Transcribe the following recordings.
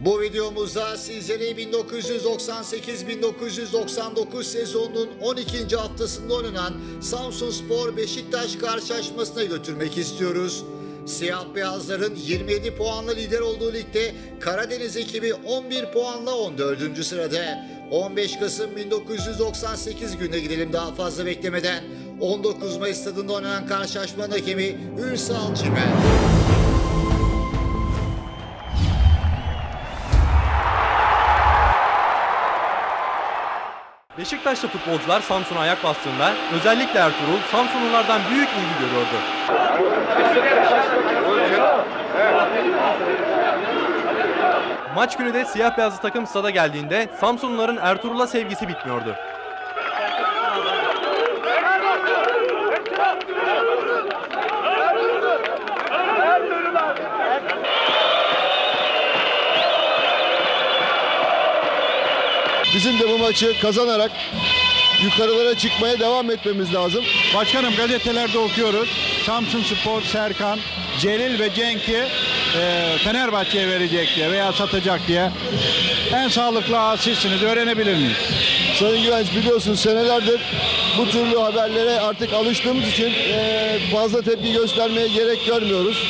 Bu videomuzda sizleri 1998-1999 sezonunun 12. haftasında oynanan Samsun Spor Beşiktaş karşılaşmasına götürmek istiyoruz. Siyah beyazların 27 puanla lider olduğu ligde Karadeniz ekibi 11 puanla 14. sırada. 15 Kasım 1998 gününe gidelim daha fazla beklemeden. 19 Mayıs stadında oynanan karşılaşmanın hakemi Ünsal Çimen. Beşiktaşlı futbolcular Samsun'a ayak bastığında özellikle Ertuğrul Samsunlulardan büyük ilgi görüyordu. Maç günü de siyah beyazlı takım stada geldiğinde Samsunluların Ertuğrul'a sevgisi bitmiyordu. Bizim de bu maçı kazanarak yukarılara çıkmaya devam etmemiz lazım. Başkanım gazetelerde okuyoruz. Samsun Spor, Serkan, Celil ve Cenk'i e, Fenerbahçe'ye verecek diye veya satacak diye. En sağlıklı ağ sizsiniz. Öğrenebilir miyiz? Sayın Güvenç biliyorsun senelerdir bu türlü haberlere artık alıştığımız için eee, fazla tepki göstermeye gerek görmüyoruz.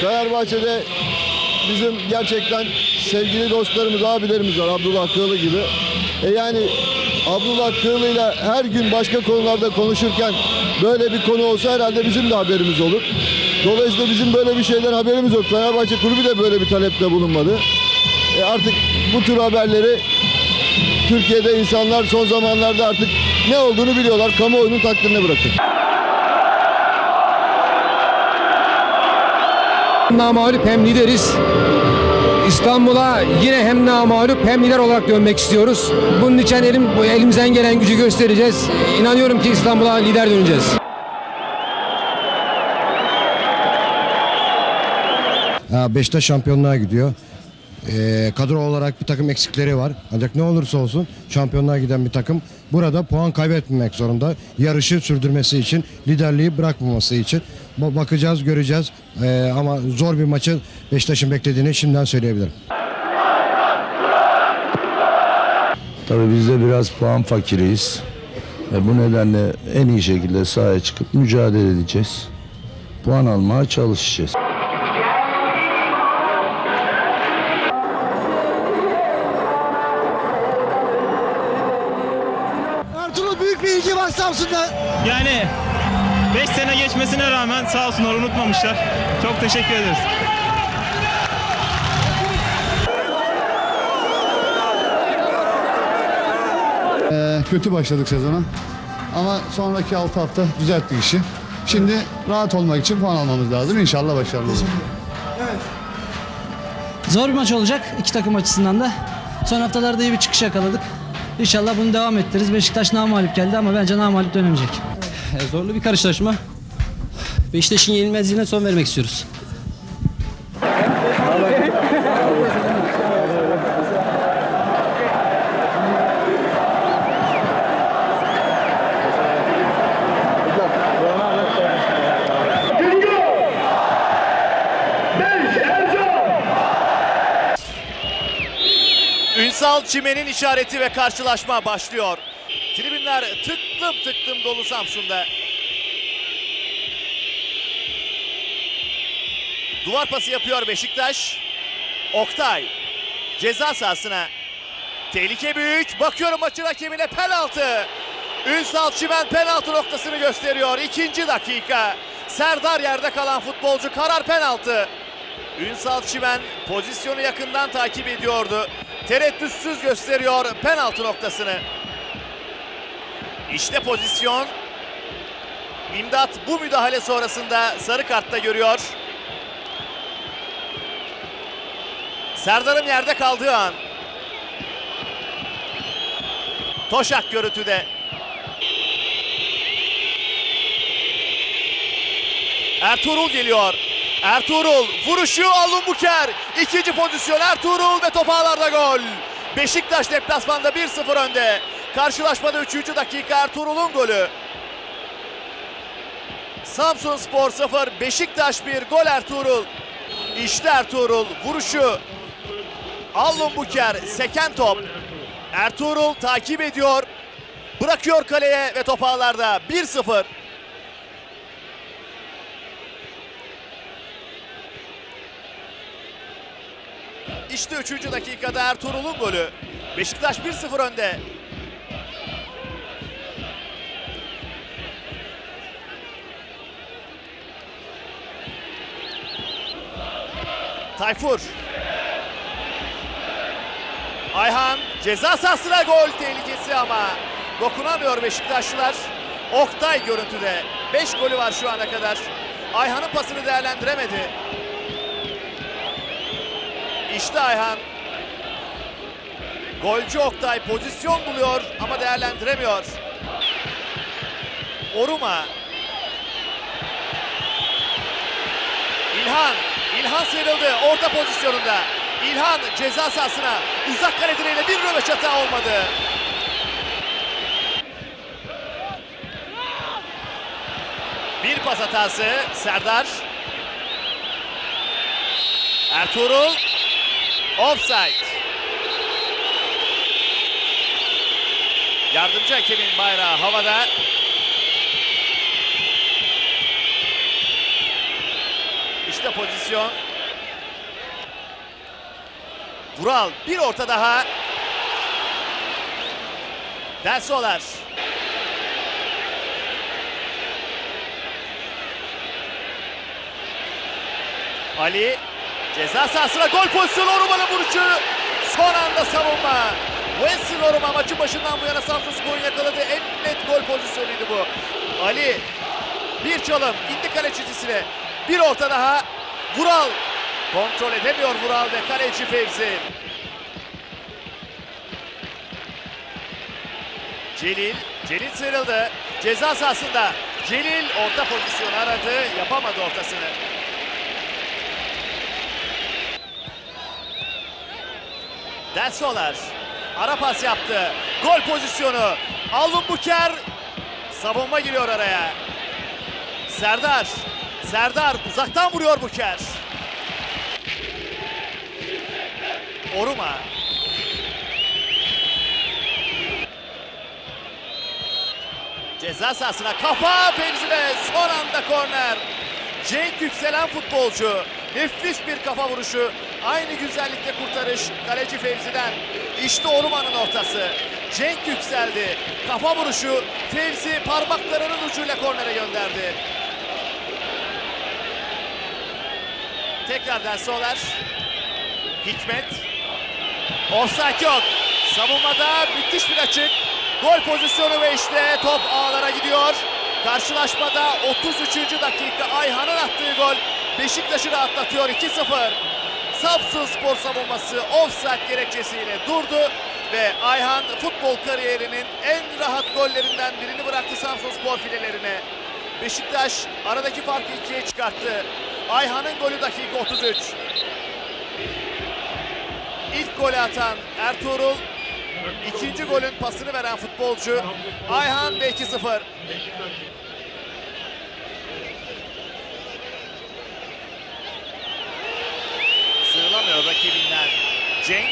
Fenerbahçe'de bizim gerçekten sevgili dostlarımız, abilerimiz var Abdullah Kığlı gibi. E yani Abdullah Kığlı'yla her gün başka konularda konuşurken böyle bir konu olsa herhalde bizim de haberimiz olur. Dolayısıyla bizim böyle bir şeyden haberimiz yok. Fenerbahçe kulübü de böyle bir talepte bulunmadı. E artık bu tür haberleri Türkiye'de insanlar son zamanlarda artık ne olduğunu biliyorlar. Kamuoyunun takdirine bırakın. Namalup hem lideriz. İstanbul'a yine hem namalup hem lider olarak dönmek istiyoruz. Bunun için elim, elimizden gelen gücü göstereceğiz. İnanıyorum ki İstanbul'a lider döneceğiz. Beşiktaş şampiyonluğa gidiyor. Ee, kadro olarak bir takım eksikleri var. Ancak ne olursa olsun şampiyonluğa giden bir takım burada puan kaybetmemek zorunda. Yarışı sürdürmesi için, liderliği bırakmaması için. Ba- Bakacağız, göreceğiz. Ee, ama zor bir maçı Beşiktaş'ın beklediğini şimdiden söyleyebilirim. Tabii biz de biraz puan fakiriyiz. Ve bu nedenle en iyi şekilde sahaya çıkıp mücadele edeceğiz. Puan almaya çalışacağız. Var Samsun'da. Yani 5 sene geçmesine rağmen sağ olsunlar unutmamışlar. Çok teşekkür ederiz. Ee, kötü başladık sezona. Ama sonraki 6 hafta düzelttik işi. Şimdi rahat olmak için puan almamız lazım. İnşallah başarılı. Zor bir maç olacak iki takım açısından da. Son haftalarda iyi bir çıkış yakaladık. İnşallah bunu devam ettiririz. Beşiktaş namalip geldi ama bence namalip dönemeyecek. Zorlu bir karşılaşma. Beşiktaş'ın yenilmezliğine son vermek istiyoruz. Çimen'in işareti ve karşılaşma başlıyor. Tribünler tıklım tıklım dolu Samsun'da. Duvar pası yapıyor Beşiktaş. Oktay ceza sahasına. Tehlike büyük. Bakıyorum maçın hakemine penaltı. Ünsal Çimen penaltı noktasını gösteriyor. İkinci dakika. Serdar yerde kalan futbolcu karar penaltı. Ünsal Çimen pozisyonu yakından takip ediyordu. Tereddütsüz gösteriyor penaltı noktasını. İşte pozisyon. İmdat bu müdahale sonrasında sarı kartta görüyor. Serdar'ın yerde kaldığı an. Toşak görüntüde. Ertuğrul geliyor. Ertuğrul vuruşu Alun Buker. İkinci pozisyon Ertuğrul ve top ağlarda gol. Beşiktaş deplasmanda 1-0 önde. Karşılaşmada 3. dakika Ertuğrul'un golü. Samsun Spor 0, Beşiktaş 1, gol Ertuğrul. İşte Ertuğrul vuruşu. Allun Buker seken top. Ertuğrul takip ediyor. Bırakıyor kaleye ve top ağlarda 1-0. İşte 3. dakikada Ertuğrul'un golü. Beşiktaş 1-0 önde. Tayfur. Ayhan ceza sahasına gol tehlikesi ama dokunamıyor Beşiktaşlılar. Oktay görüntüde. 5 golü var şu ana kadar. Ayhan'ın pasını değerlendiremedi. İşte Ayhan. Golcü Oktay pozisyon buluyor ama değerlendiremiyor. Oruma. İlhan. İlhan sıyrıldı orta pozisyonunda. İlhan ceza sahasına uzak kale direğiyle bir röveşata olmadı. Bir pas hatası Serdar. Ertuğrul. Offside. Yardımcı hakemin bayrağı havada. İşte pozisyon. Vural bir orta daha. Densolar. Ali ceza sahasına gol pozisyonu Oruma'nın vuruşu. Son anda savunma. Wesley Oruma maçın başından bu yana Samsun Spor'un yakaladığı en net gol pozisyonuydu bu. Ali bir çalım indi kale çizgisine. Bir orta daha. Vural kontrol edemiyor Vural ve kaleci Fevzi. Celil, Celil sıyrıldı. Ceza sahasında Celil orta pozisyonu aradı. Yapamadı ortasını. Densolar ara pas yaptı. Gol pozisyonu. Alun Buker savunma giriyor araya. Serdar. Serdar uzaktan vuruyor Buker. Oruma. Ceza sahasına kafa Fevzi'de son anda korner. Cenk yükselen futbolcu. Nefis bir kafa vuruşu. Aynı güzellikte kurtarış kaleci Fevzi'den. İşte Orman'ın ortası. Cenk yükseldi. Kafa vuruşu Fevzi parmaklarının ucuyla kornere gönderdi. Tekrardan Soler. Hikmet. Offside yok. Savunmada müthiş bir açık. Gol pozisyonu ve işte top ağlara gidiyor. Karşılaşmada 33. dakika Ayhan'ın attığı gol Beşiktaş'ı rahatlatıyor 2-0. Samsun Spor savunması offside gerekçesiyle durdu ve Ayhan futbol kariyerinin en rahat gollerinden birini bıraktı Samsun Spor filelerine. Beşiktaş aradaki farkı ikiye çıkarttı. Ayhan'ın golü dakika 33. İlk golü atan Ertuğrul, ikinci golün pasını veren futbolcu Ayhan ve 2-0. Rakibinden Cenk.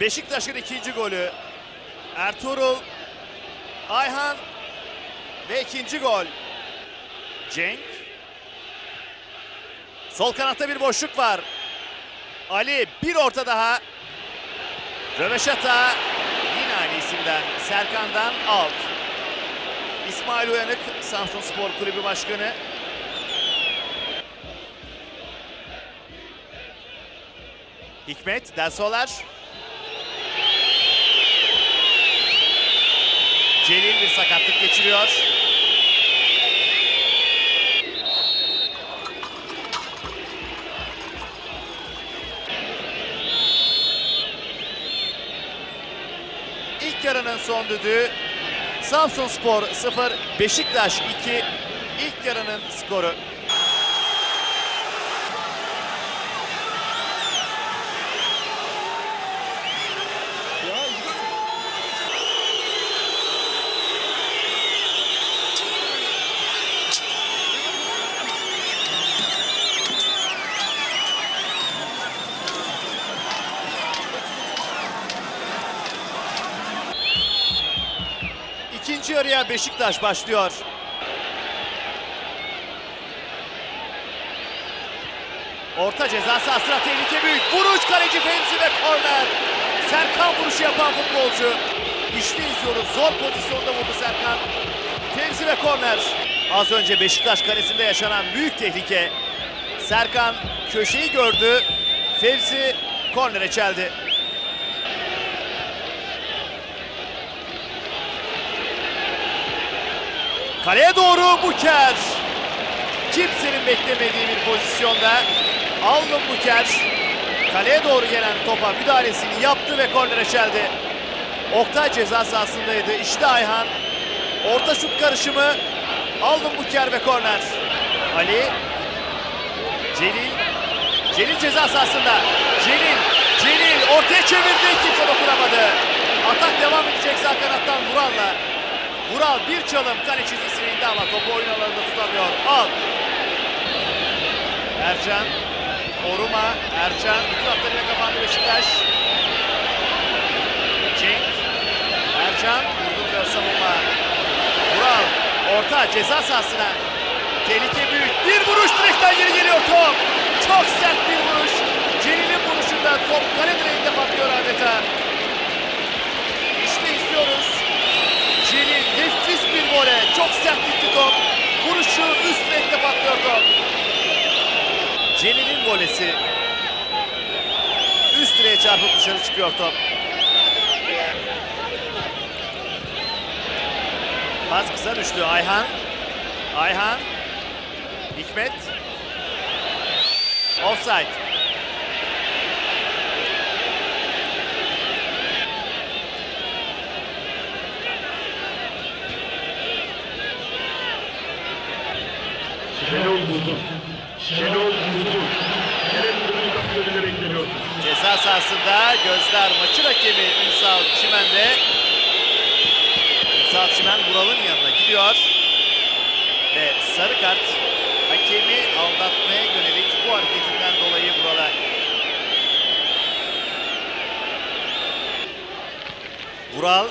Beşiktaş'ın ikinci golü. Ertuğrul, Ayhan ve ikinci gol. Cenk. Sol kanatta bir boşluk var. Ali bir orta daha. Röveşata yine aynı isimden Serkan'dan out. İsmail Uyanık Samsun Spor Kulübü Başkanı. Hikmet Delsolar. Celil bir sakatlık geçiriyor. İlk yarının son düdüğü Samsun Spor 0, Beşiktaş 2. İlk yarının skoru. İkinci yarıya Beşiktaş başlıyor. Orta ceza sahasına tehlike büyük. Vuruş kaleci Fevzi ve korner. Serkan vuruşu yapan futbolcu. İşte izliyoruz. Zor pozisyonda vurdu Serkan. Fevzi ve korner. Az önce Beşiktaş kalesinde yaşanan büyük tehlike. Serkan köşeyi gördü. Fevzi kornere çeldi. Kaleye doğru Buker. Kimsenin beklemediği bir pozisyonda Alnın Buker kaleye doğru gelen topa müdahalesini yaptı ve kornere çeldi. Oktay ceza sahasındaydı. İşte Ayhan. Orta şut karışımı. Alnın Buker ve korner. Ali. Celil. Celil ceza sahasında. Celil. Celil ortaya çevirdi. Kimse dokunamadı. Atak devam edecek sağ Vural'la. Vural bir çalım kale çizgisine indi ama topu oyun alanında tutamıyor. Al. Ercan. Oruma. Ercan. Bütün hatlarıyla kapandı Beşiktaş. Cenk. Ercan. Vurdurmuyor savunma. Vural. Orta ceza sahasına. Tehlike büyük. Bir vuruş direkten geri geliyor top. Çok sert bir vuruş. Celil'in vuruşunda top kale direğinde patlıyor adeta. İşte izliyoruz. Celil nefis bir vole. Çok sert gitti top. Vuruşu üst direkte patlıyor top. Celil'in volesi. Üst direğe çarpıp dışarı çıkıyor top. Pas kısa düştü Ayhan. Ayhan. Hikmet. Offside. Şenol Buzun. Şenol. Kerem Kırmızı önüne bekleniyor. Ceza sahasında gözler maçın hakemi Ünsal Çimen'de. Ünsal Çimen Vural'ın yanına gidiyor. Ve sarı kart hakemi aldatmaya yönelik bu hareketinden dolayı Vural'a. Vural.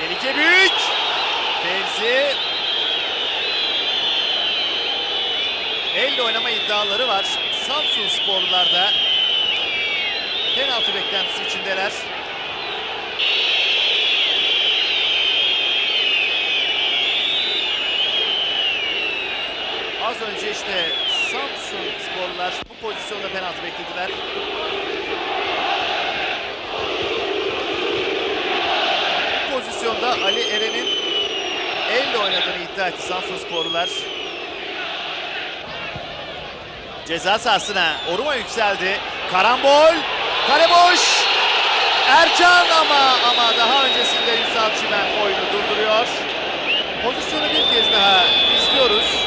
Tehlike büyük. Fevzi. Elle oynama iddiaları var. Samsun sporlularda penaltı beklentisi içindeler. Az önce işte Samsun sporlular bu pozisyonda penaltı beklediler. Bu pozisyonda Ali Eren'in elle oynadığını iddia etti Samsun sporlular. Ceza sahasına Oruma yükseldi. Karambol. Kale boş. Ercan ama ama daha öncesinde Ünsal Çimen oyunu durduruyor. Pozisyonu bir kez daha izliyoruz.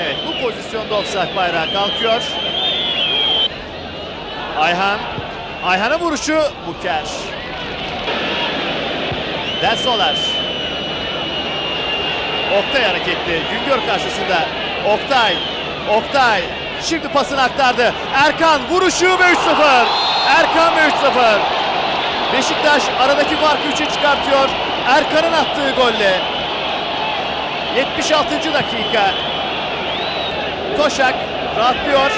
Evet bu pozisyonda offside bayrağı kalkıyor. Ayhan. Ayhan'a vuruşu Buker. Densolar. Oktay hareketli. Güngör karşısında. Oktay. Oktay. Şimdi pasını aktardı. Erkan vuruşu ve 3-0. Erkan ve 3-0. Beşiktaş aradaki farkı 3'e çıkartıyor. Erkan'ın attığı golle. 76. dakika. Toşak rahatlıyor.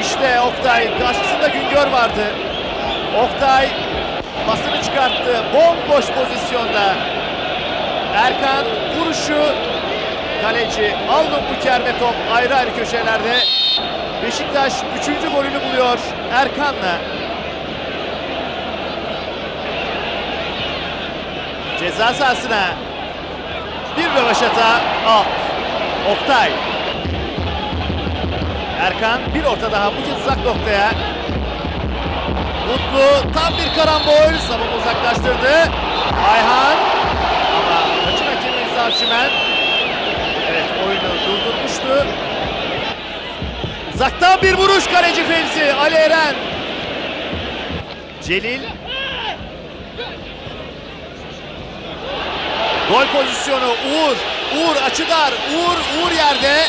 İşte Oktay. Karşısında Güngör vardı. Oktay pasını çıkarttı. Bomboş pozisyonda. Erkan vuruşu kaleci Alnın Buker ve top ayrı ayrı köşelerde. Beşiktaş 3. golünü buluyor Erkan'la. Ceza sahasına bir rövaşata alt. Oktay. Erkan bir orta daha bu kez uzak noktaya. Mutlu tam bir karambol. Savunma uzaklaştırdı. Ayhan Çimen evet oyunu durdurmuştu. Uzaktan bir vuruş kaleci Fevzi Ali Eren. Celil. Gol pozisyonu Uğur. Uğur açıdar. Uğur Uğur yerde.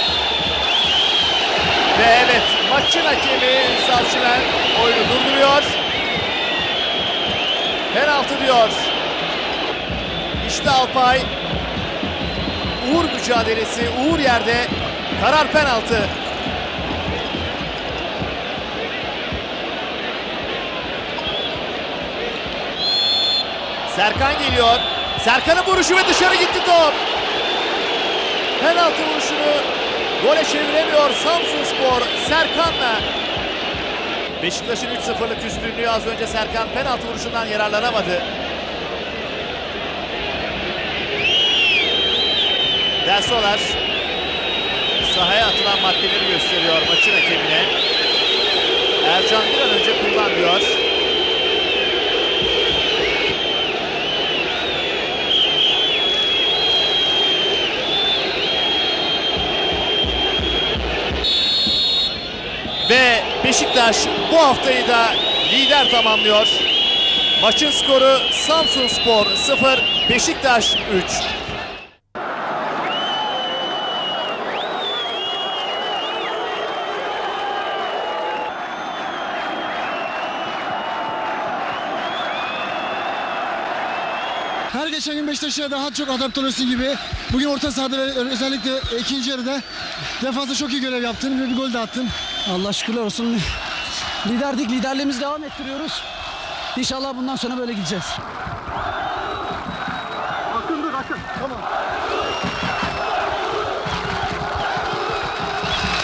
Ve evet maçın hakemi Ünsal Çimen oyunu durduruyor. Penaltı diyor. İşte Alpay. Uğur mücadelesi. Uğur yerde. Karar penaltı. Serkan geliyor. Serkan'ın vuruşu ve dışarı gitti top. Penaltı vuruşunu gole çeviremiyor Samsun Spor Serkan'la. Beşiktaş'ın 3-0'lık üstünlüğü az önce Serkan penaltı vuruşundan yararlanamadı. Dersolar sahaya atılan maddeleri gösteriyor maçın hakemine. Ercan bir an önce kullan diyor. Ve Beşiktaş bu haftayı da lider tamamlıyor. Maçın skoru Samsun Spor 0, Beşiktaş 3. geçen gün Beşiktaş'a daha çok adapte oluyorsun gibi. Bugün orta sahada ve özellikle ikinci yarıda defansta çok iyi görev yaptın ve bir gol de attın. Allah şükürler olsun. Liderdik, liderliğimizi devam ettiriyoruz. İnşallah bundan sonra böyle gideceğiz.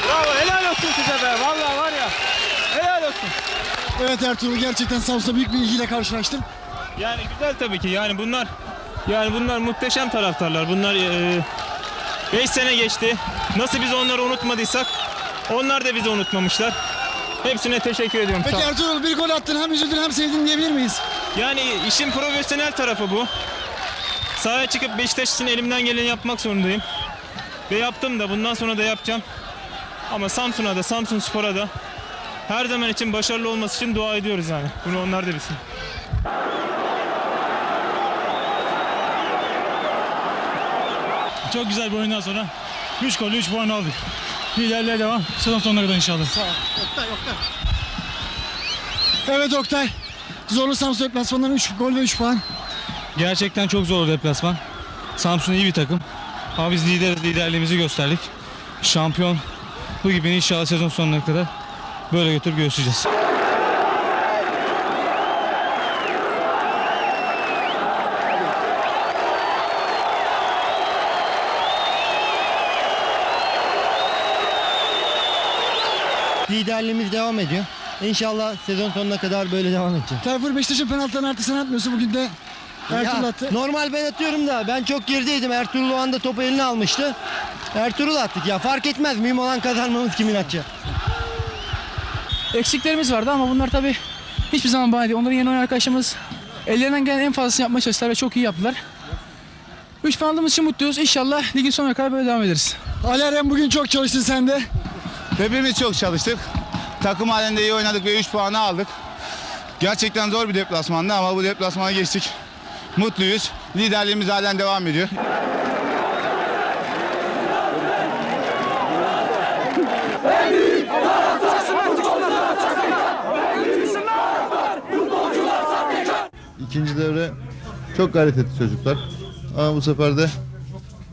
Bravo helal olsun size be. Vallahi var ya. Helal olsun. Evet Ertuğrul gerçekten Samsun'da büyük bir ilgiyle karşılaştım. Yani güzel tabii ki. Yani bunlar yani bunlar muhteşem taraftarlar. Bunlar 5 sene geçti. Nasıl biz onları unutmadıysak onlar da bizi unutmamışlar. Hepsine teşekkür ediyorum. Peki. Ertuğrul bir gol attın hem üzüldün hem sevdin diyebilir miyiz? Yani işin profesyonel tarafı bu. Sahaya çıkıp Beşiktaş için elimden geleni yapmak zorundayım. Ve yaptım da bundan sonra da yapacağım. Ama Samsun'a da Samsun Spor'a da her zaman için başarılı olması için dua ediyoruz yani. Bunu onlar da bilsin. Çok güzel bir oyundan sonra 3 gol 3 puan aldık. Liderliğe devam. Sezon sonuna kadar inşallah. Evet Oktay. Zorlu Samsun deplasmanından 3 gol ve 3 puan. Gerçekten çok zor deplasman. Samsun iyi bir takım. Ama biz lider liderliğimizi gösterdik. Şampiyon bu gibi inşallah sezon sonuna kadar böyle götür göğüsleyeceğiz. Liderliğimiz devam ediyor. İnşallah sezon sonuna kadar böyle devam edecek. Tayfur Beşiktaş'ın penaltılarını artık sen atmıyorsun. Bugün de Ertuğrul attı. normal ben atıyorum da ben çok gerideydim. Ertuğrul o anda topu eline almıştı. Ertuğrul attık ya fark etmez. Mühim olan kazanmamız kimin atacağı. Eksiklerimiz vardı ama bunlar tabii hiçbir zaman bahane değil. Onların yeni oynayan arkadaşlarımız ellerinden gelen en fazlasını yapmaya çalıştılar ve çok iyi yaptılar. 3 puan aldığımız için mutluyuz. İnşallah ligin sonuna kadar böyle devam ederiz. Ali Eren bugün çok çalıştın sen de. Hepimiz çok çalıştık. Takım halinde iyi oynadık ve 3 puanı aldık. Gerçekten zor bir deplasmandı ama bu deplasmana geçtik. Mutluyuz. Liderliğimiz halen devam ediyor. İkinci devre çok gayret etti çocuklar. Ama bu sefer de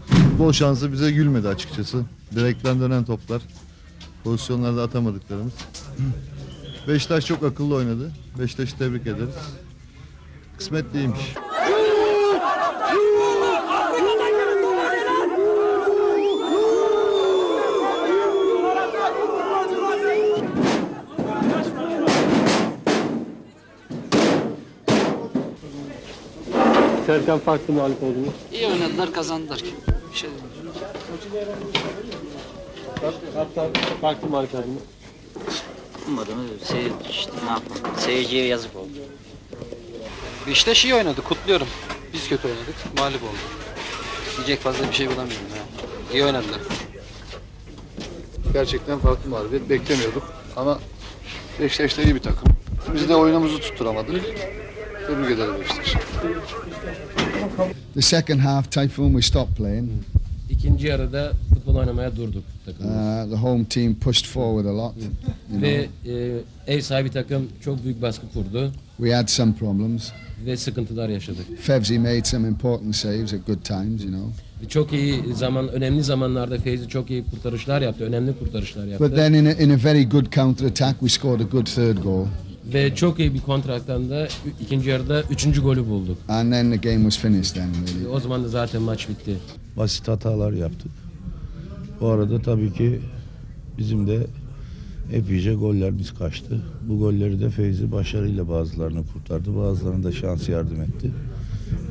futbol şansı bize gülmedi açıkçası. Direkten dönen toplar, pozisyonlarda atamadıklarımız. Beşiktaş çok akıllı oynadı. Beşiktaş'ı tebrik ederiz. Kısmet değilmiş. İyi oynadılar, kazandılar. Bir şey Ummadığımız şey işte ne yapalım. Seyirciye yazık oldu. Beşiktaş iyi oynadı, kutluyorum. Biz kötü oynadık, mağlup olduk. Diyecek fazla bir şey bulamıyorum ya. İyi oynadılar. Gerçekten farklı mağlubiyet beklemiyorduk. Ama Beşiktaş da iyi bir takım. Biz de oyunumuzu tutturamadık. Tebrik ederim Beşiktaş. The second half Typhoon we stopped playing. İkinci yarıda oynamaya durduk takımımız. Uh, the home team pushed forward a lot. You know, Ve e, ev sahibi takım çok büyük baskı kurdu. we had some problems. ve sıkıntılar yaşadık. Fevzi made some important saves at good times, you know. Çok iyi zaman, önemli zamanlarda Feyzi çok iyi kurtarışlar yaptı, önemli kurtarışlar yaptı. But then in a, in a very good counter attack, we scored a good third goal. Ve çok iyi bir kontraktan da ü- ikinci yarıda üçüncü golü bulduk. And then the game was finished then, really. O zaman da zaten maç bitti. Basit hatalar yaptık. Bu arada tabii ki bizim de epeyce gollerimiz kaçtı. Bu golleri de Feyzi başarıyla bazılarını kurtardı. Bazılarına da şans yardım etti.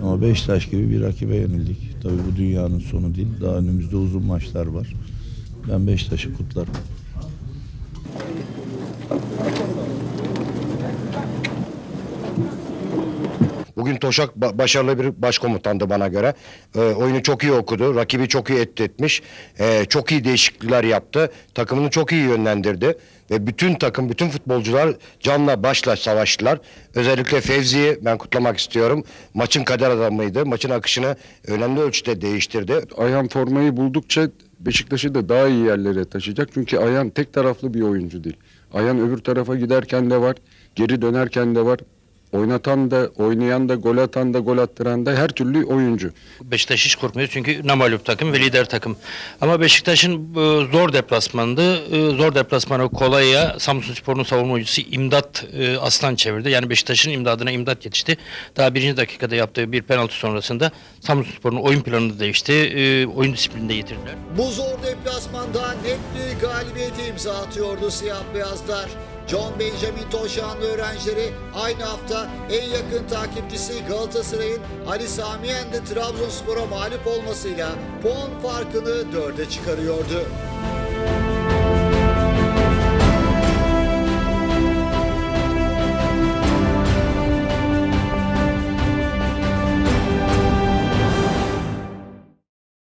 Ama Beşiktaş gibi bir rakibe yenildik. Tabii bu dünyanın sonu değil. Daha önümüzde uzun maçlar var. Ben Beşiktaş'ı kutlarım. Toşak ba- başarılı bir başkomutandı bana göre. Ee, oyunu çok iyi okudu. Rakibi çok iyi etkiletmiş. Ee, çok iyi değişiklikler yaptı. Takımını çok iyi yönlendirdi. Ve bütün takım, bütün futbolcular canla başla savaştılar. Özellikle Fevzi'yi ben kutlamak istiyorum. Maçın kader adamıydı. Maçın akışını önemli ölçüde değiştirdi. Ayhan formayı buldukça Beşiktaş'ı da daha iyi yerlere taşıyacak. Çünkü Ayhan tek taraflı bir oyuncu değil. Ayhan öbür tarafa giderken de var, geri dönerken de var. Oynatan da, oynayan da, gol atan da, gol attıran da her türlü oyuncu. Beşiktaş hiç korkmuyor çünkü namalup takım ve lider takım. Ama Beşiktaş'ın e, zor deplasmandı. E, Zor deplasmanı kolaya Samsun Spor'un savunma oyuncusu İmdat e, Aslan çevirdi. Yani Beşiktaş'ın imdadına imdat yetişti. Daha birinci dakikada yaptığı bir penaltı sonrasında Samsun Spor'un oyun planını değişti. E, Oyun disiplinini de yitirdiler. Bu zor deplasmanda net bir galibiyete imza atıyordu siyah beyazlar. John Benjamin Toşanlı öğrencileri aynı hafta en yakın takipçisi Galatasaray'ın Ali Sami Yen'de Trabzonspor'a mağlup olmasıyla puan farkını dörde çıkarıyordu.